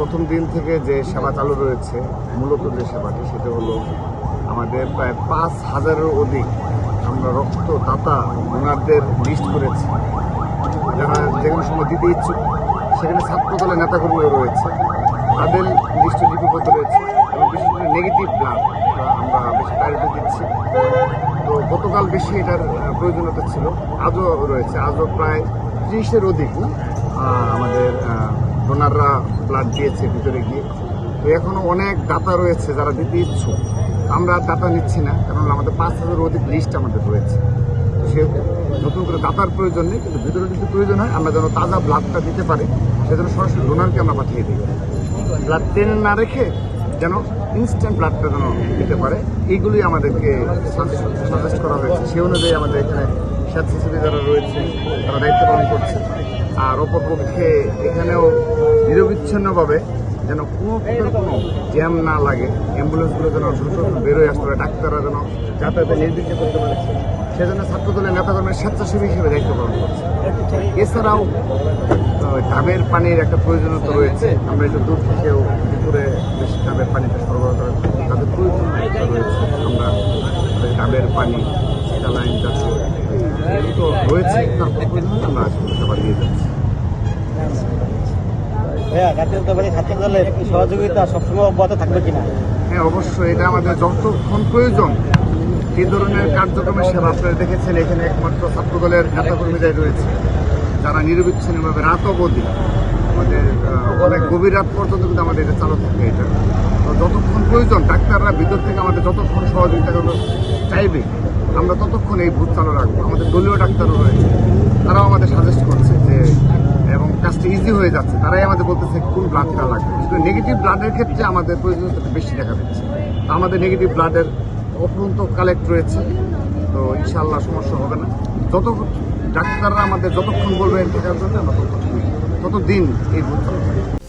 প্রথম দিন থেকে যে সেবা চালু রয়েছে, মূলত যে সেবাটি, সেটা হলো আমাদের প্রায় পাঁচ হাজারের অধিক আমরা রক্তদাতা ওনারদের লিস্ট করেছি। যারা যে সময় দিতে ইচ্ছুক, সেখানে ছাত্র দলের নেতাকর্মীও রয়েছে। তাদের লিস্টে লিপিবদ্ধ রয়েছে এবং বিশেষ করে নেগেটিভ ব্লাড আমরা বেশি প্রায়োরিটি দিচ্ছি। তো গতকাল বেশি এটার প্রয়োজনীয়তা ছিল। আজও রয়েছে, আজও প্রায় ত্রিশের অধিক আমাদের ডোনাররা ব্লাড দিয়েছে ভিতরে গিয়ে। তো এখনও অনেক দাতা রয়েছে যারা দিতে ইচ্ছুক। আমরা দাতা নিচ্ছি না, কারণ আমাদের পাঁচ হাজারের অধিক লিস্ট আমাদের রয়েছে। তো সেহেতু নতুন করে দাতার প্রয়োজন নেই, কিন্তু ভিতরে যদি প্রয়োজন হয়, আমরা যেন তাজা ব্লাডটা দিতে পারি, সেজন্য সরাসরি ডোনারকে আমরা পাঠিয়ে দিই। ব্লাড টেনে না রেখে যেন ইনস্ট্যান্ট ব্লাডটা যেন দিতে পারে এইগুলি আমাদেরকে সাজেস্ট করা হয়েছে। সে অনুযায়ী আমাদের এখানে স্বেচ্ছাসেবী যারা রয়েছে, তারা দায়িত্ব পালন করছে। আর অপরপক্ষে এখানেও নিরবিচ্ছিন্নভাবে যেন কোনো কোনো জ্যাম না লাগে, অ্যাম্বুলেন্সগুলো যেন দ্রুত বেরোয় আসতে পারে, ডাক্তাররা যেন যাতায়াতে নির্বিঘ্নে করতে পারে, সেজন্য ছাত্রদলের নেতাকর্মীর স্বেচ্ছাসেবী হিসেবে দায়িত্ব পালন করছে। এছাড়াও ডাবের পানির একটা প্রয়োজনীয়তা রয়েছে। আমরা একটু দূর থেকেও দুপুরে বেশি ডাবের পানিটা সরবরাহ করার তাদের প্রয়োজনীয়তা রয়েছে। আমরা ডাবের পানি স্যালাইন জাতীয় তো রয়েছে হলে আমরা আসলে সেবা দিয়ে যাচ্ছি। জাতীয়তাবাদী ছাত্র দলের সহযোগিতা থাকবে হ্যাঁ অবশ্যই, এটা আমাদের যতক্ষণ প্রয়োজন, এই ধরনের কার্যক্রমের সেবা এখানে একমাত্র রয়েছে। যারা রাত অবধি আমাদের অনেক গভীর রাত পর্যন্ত কিন্তু আমাদের এটা চালু থাকে এটা। তো যতক্ষণ প্রয়োজন, ডাক্তাররা ভিতর থেকে আমাদের যতক্ষণ সহযোগিতা চাইবে, আমরা ততক্ষণ এই ভূত চালু রাখব। আমাদের দলীয় ডাক্তারও রয়েছে, তারাও আমাদের সাজেস্ট করছে যে ইজি হয়ে যাচ্ছে, তারাই আমাদের বলতেছে কোন ব্লাডটা লাগবে। কিন্তু নেগেটিভ ব্লাডের ক্ষেত্রে আমাদের প্রয়োজনীয়তা বেশি দেখা যাচ্ছে। আমাদের নেগেটিভ ব্লাডের অপরন্ত কালেক্ট রয়েছে, তো ইনশাআল্লাহ সমস্যা হবে না। যত ডাক্তাররা আমাদের যতক্ষণ বলবে এর থেকে আমরা ততক্ষণ এই ভূত চালু থাকবে।